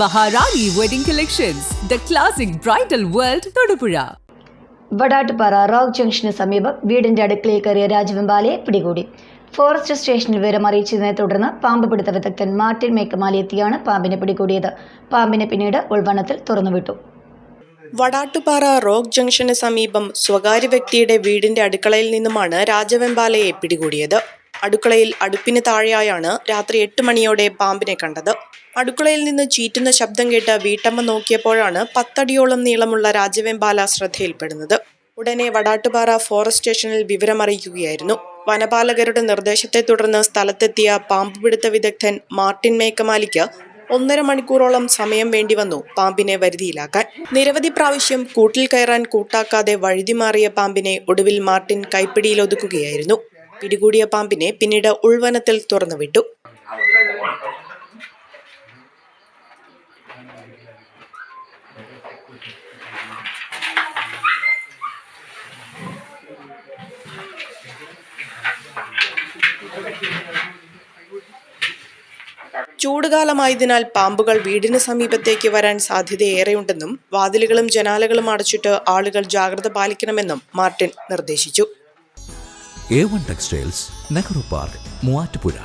Maharani wedding collections the classic bridal world Thodupuzha. Vadattupara rock junction സമീപം വീടിന്റെ അടുക്കളയിൽ കയറിയ രാജവെമ്പാലയെ പിടികൂടി. ഫോറസ്റ്റ് സ്റ്റേഷനിൽ വിവരം അറിയിച്ചതിനെ തുടർന്ന് പാമ്പ് പിടുത്ത വിദഗ്ധൻ മാർട്ടിൻ മേക്കമാലി എത്തിയാണ് പാമ്പിനെ പിടികൂടിയത്. പാമ്പിനെ പിന്നീട് ഉൾവനത്തിൽ തുറന്നുവിട്ടു. വടാട്ടുപാറ റോക്ക് ജംഗ്ഷന് സമീപം സ്വകാര്യ വ്യക്തിയുടെ വീടിന്റെ അടുക്കളയിൽ നിന്നുമാണ് രാജവെമ്പാലയെ പിടികൂടിയത്. അടുക്കളയിൽ അടുപ്പിന് താഴെയായാണ് രാത്രി എട്ട് മണിയോടെ പാമ്പിനെ കണ്ടത്. അടുക്കളയിൽ നിന്ന് ചീറ്റുന്ന ശബ്ദം കേട്ട് വീട്ടമ്മ നോക്കിയപ്പോഴാണ് പത്തടിയോളം നീളമുള്ള രാജവെമ്പാല ശ്രദ്ധയിൽപ്പെടുന്നത്. ഉടനെ വടാട്ടുപാറ ഫോറസ്റ്റ് സ്റ്റേഷനിൽ വിവരമറിയിക്കുകയായിരുന്നു. വനപാലകരുടെ നിർദ്ദേശത്തെ തുടർന്ന് സ്ഥലത്തെത്തിയ പാമ്പ് പിടുത്ത വിദഗ്ധൻ മാർട്ടിൻ മേക്കമാലിക്ക് ഒന്നര മണിക്കൂറോളം സമയം വേണ്ടി വന്നു പാമ്പിനെ വരുതിയിലാക്കാൻ. നിരവധി പ്രാവശ്യം കൂട്ടിൽ കയറാൻ കൂട്ടാക്കാതെ വഴുതി മാറിയ പാമ്പിനെ ഒടുവിൽ മാർട്ടിൻ കൈപ്പിടിയിൽ ഒതുക്കുകയായിരുന്നു. പിടികൂടിയ പാമ്പിനെ പിന്നീട് ഉൾവനത്തിൽ തുറന്നുവിട്ടു ചൂടുകാലമായതിനാൽ പാമ്പുകൾ വീടിന് സമീപത്തേക്ക് വരാൻ സാധ്യതയേറെയുണ്ടെന്നും വാതിലുകളും ജനാലകളും അടച്ചിട്ട് ആളുകൾ ജാഗ്രത പാലിക്കണമെന്നും മാർട്ടിൻ നിർദ്ദേശിച്ചു. A one textiles Nehru park Muvattupuzha